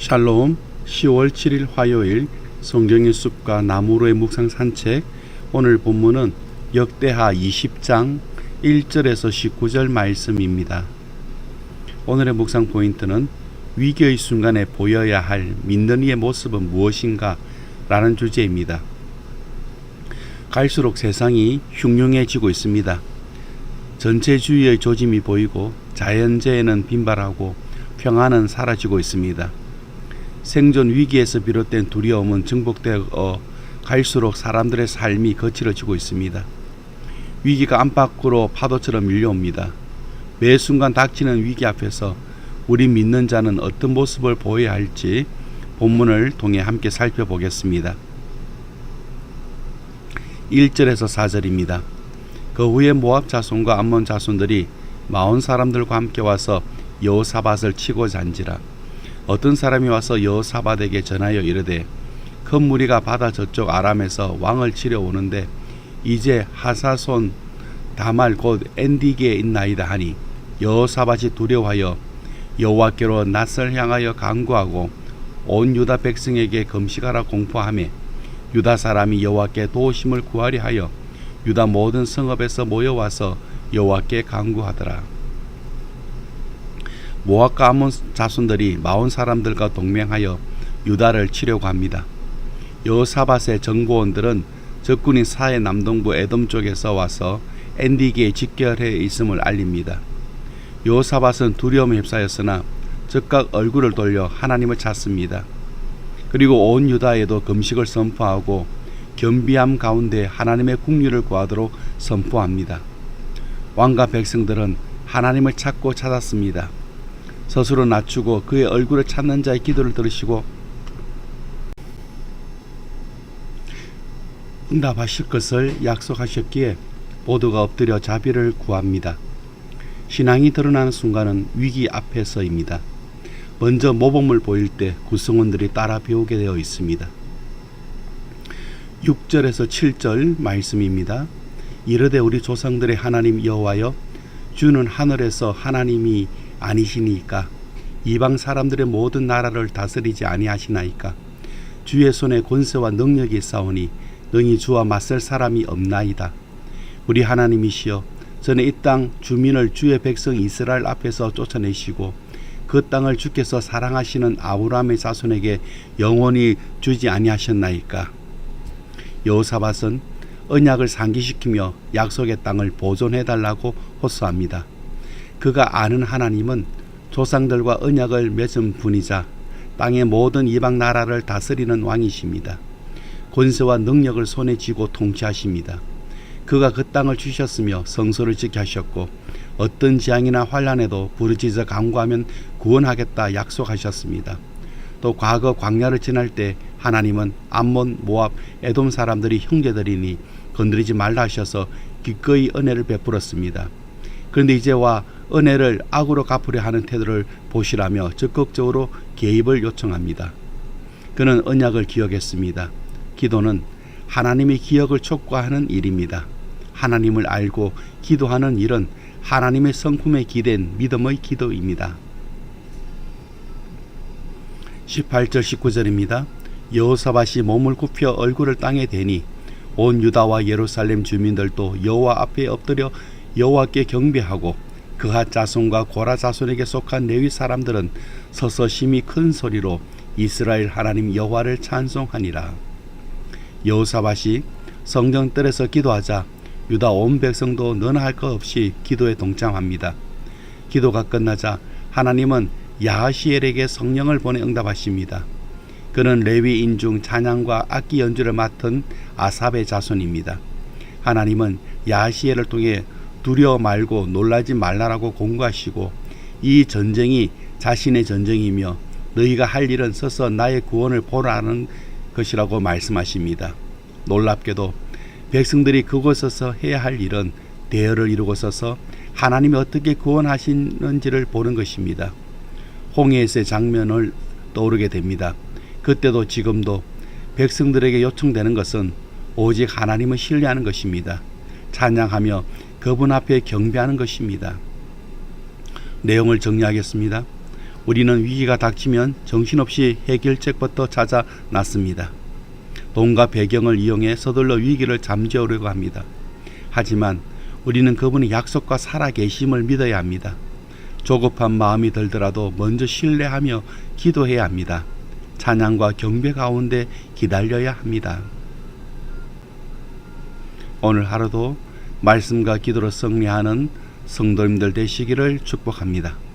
샬롬 10월 7일 화요일 성경의 숲과 나무로의 묵상 산책 오늘 본문은 역대하 20장 1절에서 19절 말씀입니다. 오늘의 묵상 포인트는 위기의 순간에 보여야 할 믿는 이의 모습은 무엇인가 라는 주제입니다. 갈수록 세상이 흉흉해지고 있습니다. 전체주의의 조짐이 보이고 자연재해는 빈발하고 평안은 사라지고 있습니다. 생존 위기에서 비롯된 두려움은 증폭되어 갈수록 사람들의 삶이 거칠어지고 있습니다. 위기가 안팎으로 파도처럼 밀려옵니다. 매 순간 닥치는 위기 앞에서 우리 믿는 자는 어떤 모습을 보여야 할지 본문을 통해 함께 살펴보겠습니다. 1절에서 4절입니다. 그 후에 모압 자손과 암몬 자손들이 마온 사람들과 함께 와서 여호사밧을 치고 잔지라 어떤 사람이 와서 여호사밧에게 전하여 이르되 큰 무리가 바다 저쪽 아람에서 왕을 치려 오는데 이제 하사손 다말 곧 엔디게에 있나이다 하니 여호사밧이 두려워하여 여호와께로 낯을 향하여 간구하고 온 유다 백성에게 금식하라 공포하며 유다 사람이 여호와께 도우심을 구하려 하여 유다 모든 성읍에서 모여와서 여호와께 간구하더라. 모압과 아몬 자손들이 마온 사람들과 동맹하여 유다를 치려고 합니다. 여호사밧의 정보원들은 적군이 사해 남동부 에돔 쪽에서 와서 엔디기에 직결해 있음을 알립니다. 여호사밧은 두려움에 휩싸였으나 즉각 얼굴을 돌려 하나님을 찾습니다. 그리고 온 유다에도 금식을 선포하고 겸비함 가운데 하나님의 국류를 구하도록 선포합니다. 왕과 백성들은 하나님을 찾고 찾았습니다. 스스로 낮추고 그의 얼굴을 찾는 자의 기도를 들으시고 응답하실 것을 약속하셨기에 모두가 엎드려 자비를 구합니다. 신앙이 드러나는 순간은 위기 앞에서입니다. 먼저 모범을 보일 때 구성원들이 따라 배우게 되어 있습니다. 6절에서 7절 말씀입니다. 이르되 우리 조상들의 하나님 여호와여 주는 하늘에서 하나님이 아니시니까 이방 사람들의 모든 나라를 다스리지 아니하시나이까 주의 손에 권세와 능력이 있사오니 능히 주와 맞설 사람이 없나이다. 우리 하나님이시여 전에 이 땅 주민을 주의 백성 이스라엘 앞에서 쫓아내시고 그 땅을 주께서 사랑하시는 아브라함의 자손에게 영원히 주지 아니하셨나이까 여호사밧은 언약을 상기시키며 약속의 땅을 보존해 달라고 호소합니다. 그가 아는 하나님은 조상들과 언약을 맺은 분이자 땅의 모든 이방 나라를 다스리는 왕이십니다. 권세와 능력을 손에 쥐고 통치하십니다. 그가 그 땅을 주셨으며 성소를 지켜 하셨고 어떤 재앙이나 환란에도 부르짖어 간구하면 구원하겠다 약속하셨습니다. 또 과거 광야를 지날 때 하나님은 암몬, 모압, 에돔 사람들이 형제들이니 건드리지 말라 하셔서 기꺼이 은혜를 베풀었습니다. 그런데 이제와 은혜를 악으로 갚으려 하는 태도를 보시라며 적극적으로 개입을 요청합니다. 그는 언약을 기억했습니다. 기도는 하나님의 기억을 촉구하는 일입니다. 하나님을 알고 기도하는 일은 하나님의 성품에 기댄 믿음의 기도입니다. 18절 19절입니다. 여호사밧이 몸을 굽혀 얼굴을 땅에 대니 온 유다와 예루살렘 주민들도 여호와 앞에 엎드려 여호와께 경배하고 그핫 자손과 고라 자손에게 속한 레위 사람들은 서서 심히 큰 소리로 이스라엘 하나님 여호와를 찬송하니라. 여호사밧이 성전뜰에서 기도하자 유다 온 백성도 너나 할 것 없이 기도에 동참합니다. 기도가 끝나자 하나님은 야하시엘에게 성령을 보내 응답하십니다. 그는 레위인 중 찬양과 악기 연주를 맡은 아삽의 자손입니다. 하나님은 야하시엘을 통해 두려워 말고 놀라지 말라라고 공고하시고 이 전쟁이 자신의 전쟁이며 너희가 할 일은 서서 나의 구원을 보라는 것이라고 말씀하십니다. 놀랍게도 백성들이 그곳에서 해야 할 일은 대열을 이루고 서서 하나님이 어떻게 구원하시는지를 보는 것입니다. 홍해에서의 장면을 떠오르게 됩니다. 그때도 지금도 백성들에게 요청되는 것은 오직 하나님을 신뢰하는 것입니다. 찬양하며 그분 앞에 경배하는 것입니다. 내용을 정리하겠습니다. 우리는 위기가 닥치면 정신없이 해결책부터 찾아 놨습니다. 돈과 배경을 이용해 서둘러 위기를 잠재우려고 합니다. 하지만 우리는 그분의 약속과 살아계심을 믿어야 합니다. 조급한 마음이 들더라도 먼저 신뢰하며 기도해야 합니다. 찬양과 경배 가운데 기다려야 합니다. 오늘 하루도 말씀과 기도로 승리하는 성도님들 되시기를 축복합니다.